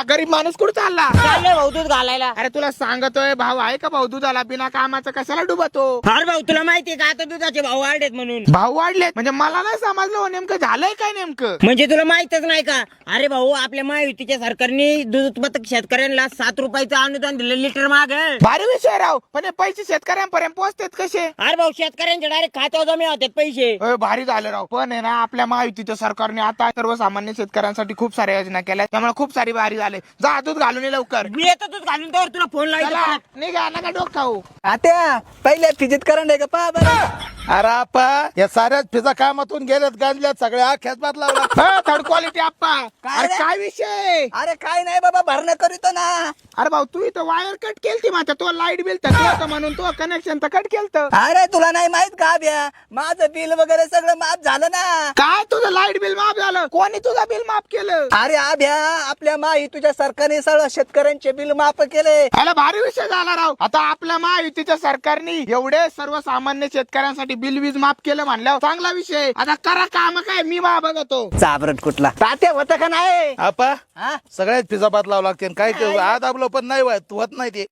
हा गरीब माणूस कुठे चालला? चाललंय भाऊ दूध घालायला. अरे तुला सांगतोय भाऊ आहे का भाऊ दुधाला? बिना कामाचा कशाला डुबतो? अरे भाऊ तुला माहितीये का आता दुधाचे भाव वाढलेत म्हणून? भाऊ वाढले म्हणजे मला नाही समजलं हो नेमकं झालंय काय नेमकं? म्हणजे तुला माहितच नाही का? अरे भाऊ आपल्या महायुतीच्या सरकारने दूध उत्पादक शेतकऱ्यांना सात रुपयाचं अनुदान दिलं लिटर माग. अरे भारी विषय राव. पण हे पैसे शेतकऱ्यांपर्यंत पोहोचतात कसे? भाऊ शेतकऱ्यांच्या डायरेक्ट खात्यावर जमा होतात पैसे. अय, भारी झालं राव. पण आहे ना आपल्या महायुतीच्या सरकारने आता सर्वसामान्य शेतकऱ्यांसाठी खूप साऱ्या योजना केल्या. त्यामुळे खूप सारी भारी झाले. जा दूध घालून ये लवकर. मी येतो दूध घालून तर तुला फोन चला लावायचा निघा नका डोक खाऊ आता पहिले फिजित करण आहे का पहा बरं. अरे आप्पा या साऱ्याच फिजा कामातून गेल्यात गांजल्यात सगळ्या आख्यात बात लावला. थर्ड क्वालिटी आप्पा काय अरे रे? काय विषय? अरे काय नाही बाबा भरणं करीतो ना. अरे भाऊ तू इथं वायर कट केलती माझ्या तो लाइट बिल होतं म्हणून तो कनेक्शन तर कट केलत. अरे तुला नाही माहीत का ब्या? माझं बिल वगैरे सगळं माफ झालं ना. काय तुझं लाइट बिल माफ झालं? कोणी तुझं बिल माफ केलं? अरे आभ्या आपल्या माही तुझ्या सरकारने सगळं शेतकऱ्यांचे बिल माफ केले. याला भारी विषय झाला राव. आता आपल्या महायुतीच्या सरकारने एवढे सर्वसामान्य शेतकऱ्यांसाठी बिल वीज माफ केलं म्हणल्यावर चांगला विषय. आता करा काम काय मी मा बघतो. चाबरट कुठला? तात्या होतं का नाही? आप्पा हा? सगळ्याच फिजा बात लावं लागते काय ते आज आपलं पण नाही होत होत नाही ते.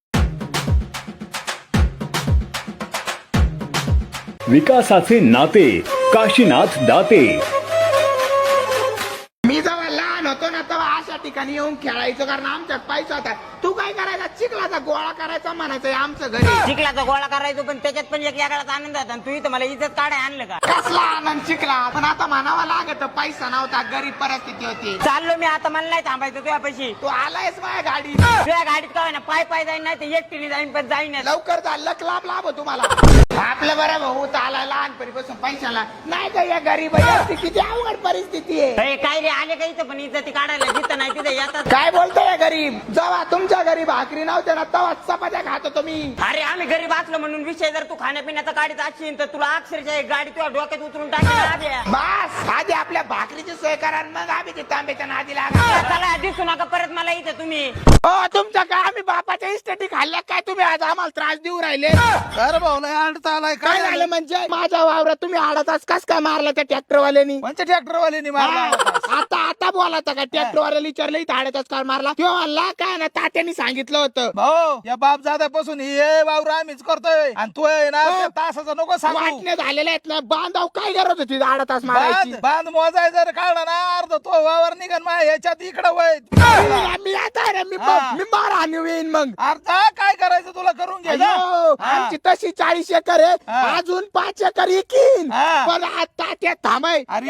विकासाचे नाते काशीनाथ दाते. ठिकाणी येऊन खेळायचो कारण आमच्यात पैसा होता. तू काय करायचा? चिखलाचा गोळा करायचा म्हणायचं हे आमचं घरी. चिखलाचा गोळा करायचो पण त्याच्यात पण एक वेगळाच आनंद होता. आणि तू इथं मला इज्जत काढाय आणलं का? कसला आनंद चिखला? पण आता म्हणावा लागत पैसा नव्हता गरीब परिस्थिती होती. चाललो मी आता मला नाही थांबायचं तुझ्या पैशी तू आलायस माझ्या गाडी तुझ्या गाडीत काय ना पाय पाय जाईन नाही तर एकटीने जाईन पण जाईन. लवकर जा लक लाभ लाभ हो तुम्हाला. आपलं बरं भाऊ आला लहानपणीपासून पैशाला. नाही का या गरीब किती अवघड परिस्थिती आहे? काय रे आले का इथं? पण इज्जती काढायला जिथं नाही तिथं येतात. काय बोलतोय गरीब? जेव्हा तुमच्या घरी भाकरी नव्हत्या ना तेव्हा चपात्या खात होतो मी अरे आम्ही गरीब असलो म्हणून विषय जर तू खाण्यापिण्याचा गाडीत असशील तर तुला अक्षरशः एक गाडी तुझ्या डोक्यात उतरून टाकेल. बस आधी आपल्या भाकरीची सोय करा आणि मग आम्ही ते तांब्याच्या नादी लागा. चला दिसू नका परत मला इथं तुम्ही. हो तुमच्या काय? आम्ही बापाच्या इस्टेटी खाल्ल्या काय तुम्ही? आज आम्हाला त्रास देऊ राहिले. अरे भाऊ लय आलाय. काय झालं? म्हणजे? माझ्या वावरात तुम्ही आडताच कस काय मारला त्या ट्रॅक्टरवाल्यानी कोणत्या ट्रॅक्टरवाल्यानी मारला आता आता बोलायचा का? ट्रॅक्टरवाल्याला विचारलं इथं आडताच काय मारला. तो म्हणला काय ना तात्यानी सांगितलं होतं. भाऊ या बाप जाद्यापासून हे वावर आम्हीच करतोय. आणि तू आहे ना हो. त्या तासाचं नको सांगू. वाटणे झालेले आहेत ना. बांधाव काय गरज होती आडताच मारायची? बांध बांध जर काढला ना अर्ध तो वावर निघन माझ्या ह्याच्यात इकडं वय मी आता रे, मी हा. मी आणि येईन मग अर्धा काय करायचं तुला करून घे. अयो, हा. आमची तशी चाळीस एकर आहे. अजून पाच एकर हा. पण आता त्या थांबाय अरे.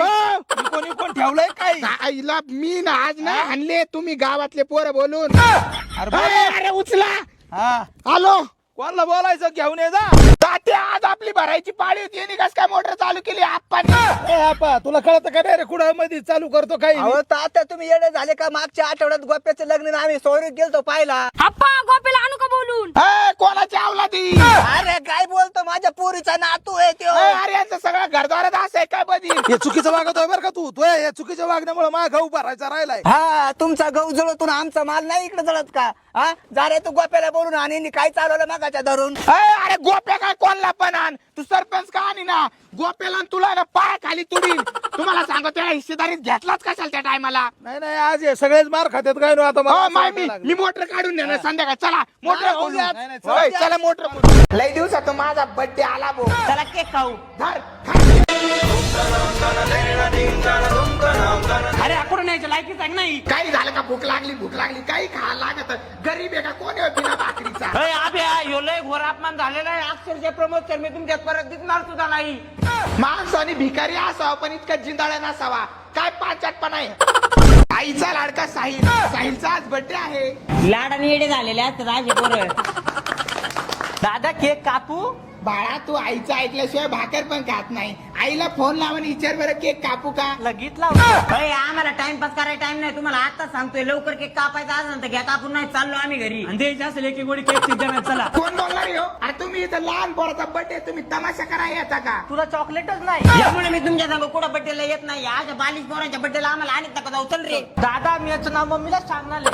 कोणी कोण ठेवलंय काय आईला मी ना आज ना आणले तुम्ही गावातले पोरं बोलून. अरे अरे उचला हा आलो कोणाला बोलायचं घेऊन ये जा. तात्या आज आपली भरायची पाळी होती. यांनी कस काय मोटर चालू केली? आप्पानी. ए आपा तुला कळत का नाही रे कुठं मध्ये चालू करतो काही अहो तात्या तुम्ही येडे झाले का? मागच्या आठवड्यात गोप्याचं लग्न ना आम्ही सोयरीत गेलतो पाहिला आप्पा गोपीला आणू का बोलून? ए, कोणाची आवलादी अरे काय बोलतो? माझ्या पोरीचा नातू आहे त्यो अरे यांचं सगळं घरद्वारात असं आहे काय बधी हे चुकीचं वागतोय बरं का तू? तू या चुकीच्या वागण्यामुळे माझा गहू भरायचा राहिलाय. हा तुमचा गहू जळतून आमचा माल नाही इकडे जळत का? हा? जा रे तू गोप्याला बोलून आणि यांनी काय चालवलं मागाच्या धरून. अरे गोप्या काय कोणला पण आण. तू सरपंच का आणि ना? गोप्याला आणि तुला ना पाय खाली तुडीन. तुम्हाला सांगतो त्याला हिस्सेदारीत घेतलाच कशाला त्या टायमाला? नाही नाही आज हे सगळेच मार खात्यात काय नो आता मला हो माय वाटायला मी मोटर काढून देणार संध्याकाळ. चला मोटर नाही, खोलू. नाही, नाही, चला. होय, चला. मोटर. लय दिवसात माझा बर्थडे आला भो. चला केक खाऊ. धर. खा. न्यायच्या लायकीच आहे नाही? काही झालं का? भूक लागली भूक लागली. काही खा लागत. गरीब आहे का? कोण आहे बिना भाकरीचा? अरे आभ्या ह्यो लय घोर अपमान झालेला आहे. अक्षरशः प्रमोद सर मी तुमच्यात परत दिसणार सुद्धा नाही. माणसाने भिकारी असावा पण इतका जिंदाळा नसावा. काय पाचाटपणा आहे. आईचा लाडका साहिल. साहिलचा आज बर्थडे आहे. लाडाने येडे झालेले असतात आजे पोरं दादा केक कापू? बाळा तू आईचं ऐकल्याशिवाय भाकर पण खात नाही. आईला फोन लावून विचार बरं केक कापू का? लगेच लावू. आम्हाला टाइमपास करायला टाइम नाही. तुम्हाला आता सांगतोय लवकर केक कापायचा असेल तर घ्या कापून नाही चाललो आम्ही घरी. आणि द्यायची असेल एक गोडी केक चला. कोण बोलणार हो? अरे तुम्ही इथं लहान पोराचा बर्थडे तुम्ही तमाशा करायला येता का? तुला चॉकलेटच नाही. यामुळे मी तुमच्या संग कुठं बड्डेला येत नाही. आज बालिश पोरांच्या बड्डेला आम्हाला आणि नका जाऊ चल रे. दादा मी याचं नाव मम्मीला सांगणार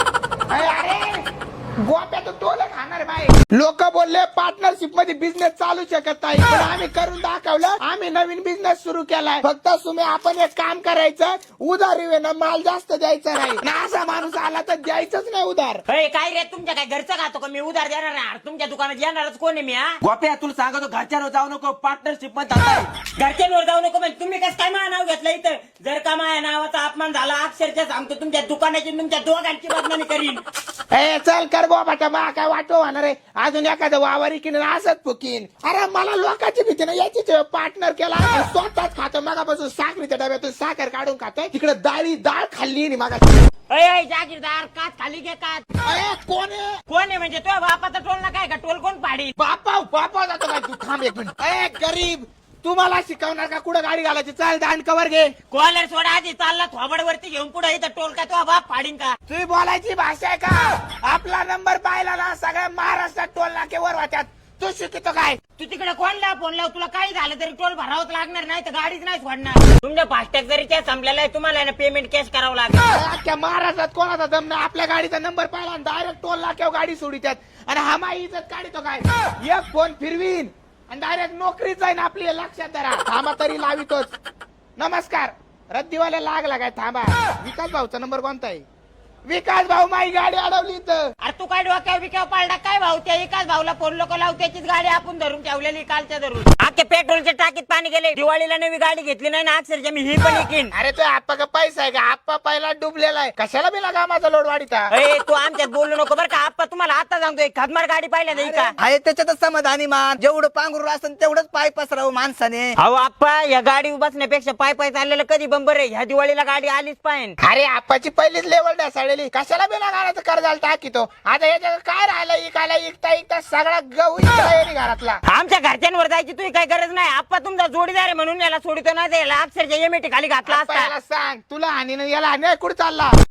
अरे, अरे गोप्यात टोल खाणार बाई. लोक बोलले पार्टनरशिपमध्ये बिझनेस चालू शकत नाही. पण आम्ही करून दाखवलं आम्ही नवीन बिझनेस सुरू केलाय. फक्त तुम्ही आपण एक काम करायचं उधारी वेळेला माल जास्त द्यायचा नाही. आणि असा माणूस आला तर द्यायचंच नाही उधार. अरे काय रे तुमच्या काय घरचं खातो का? मी उधार देणार नाही. अरे तुमच्या दुकानात येणारच कोण मी हा? गोप्या तुला सांगतो घरच्यावर जाऊ नको पार्टनरशिपमध्ये. घरच्यांवर जाऊ नको म्हणजे तुम्ही कसं काय माझं नाव घेतलं इथं? जर का माझ्या नावाचा अपमान झाला अक्षरशः सांगतो तुमच्या दुकानाची आणि तुमच्या दोघांची बदनामी करीन. ए चल कर गोपाटा मा काय वाटो होणार आहे? अजून एखादं वावरी किन असत फुकीन. अरे मला लोकांची भीती नाही. याची पार्टनर केला आणि स्वतःच खातो. मगापासून साखरीच्या डब्यातून साखर काढून खातोय. तिकडे डाळी डाळ खाल्ली नाही मागा अय जागीरदार काच खाली घे अरे कोण आहे? कोण आहे म्हणजे तुझ्या बापाचा टोल ना काय का? टोल कोण पाडी बापा बापा जातो काय तू थांब एक मिनिट. ए गरीब. तुम्हाला शिकवणार का? कुठं गाडी घालायची? चाल दांड कवर घे. कॉलर सोडा आधी चालला थोबड वरती घेऊन पुढे. इथं टोल का तुझा बाप पाडीन का? तुम्ही बोलायची भाषा आहे का? आपला नंबर पाहिला ना सगळ्या महाराष्ट्रात टोल नाकेवर वाट्यात तू शिकतो काय? तू तिकडे कोणला फोन लाव? तुला काही झालं तरी टोल भरावंच लागणार नाही तर गाडीच नाही सोडणार. तुमच्या फास्टॅग जरी त्या संपलेला आहे तुम्हाला आहे ना पेमेंट कॅश करावं लागेल. अख्ख्या महाराष्ट्रात कोणाचा दम नाही? आपल्या गाडीचा नंबर पाहिला डायरेक्ट टोल नाक्यावर गाडी सोडित्यात. आणि हा माई इज्जत काढितो काय? एक फोन फिरवीन. आणि डायरेक्ट नोकरी जाईन आपली लक्षात धरा. थांबा तरी लावितोच. नमस्कार. रद्दीवाला लागला काय? थांबा. विकास भाऊचा नंबर कोणता आहे? विकास भाऊ माई गाडी अडवली तर अरे तू काय डोक्यावर बिक्यावर पाळला? काय भाऊ त्या एकाच भाऊला फोन लोक लावू त्याचीच गाडी आपण धरून ठेवलेली कालच्या धरून आखे पेट्रोलच्या टाकीत पाणी गेले. दिवाळीला नवी गाडी घेतली नाही ना अक्षरशः मी ही पण येईन अरे तो आप्पा का पैसा आहे का? आप्पा पहिला डुबलेला आहे. कशाला बिना कामाचा लोड वाढीता अरे तू आमच्यात बोलू नको बरं का. आप्पा तुम्हाला आता सांगतोय खदमार गाडी पाहिल्या नाही का? आहे त्याच्यातच समाधानी मान. जेवढं पांघरूर असेल तेवढंच पाय पसराव माणसाने. अहो आप्पा या गाडी बसण्यापेक्षा पाय पाय चाललेलं कधी बंबर आहे? ह्या दिवाळीला गाडी आलीच पाहिजे अरे आप्पाची पहिलीच लेवल ढासळलेली कशाला बिना गाण्याचं कर्जाला टाकीतो आता याच्या काय राहिलं? इकायला इकता इकता सगळा गहू घरातला. आमच्या घरच्यांवर जायची तुझी काही गरज नाही. आप्पा तुमचा जोडीदार आहे म्हणून याला सोडितो ना याला अक्षरशः एमएटी खाली घातला असता. याला सांग. तुला आणि याला आणि कुठे चालला?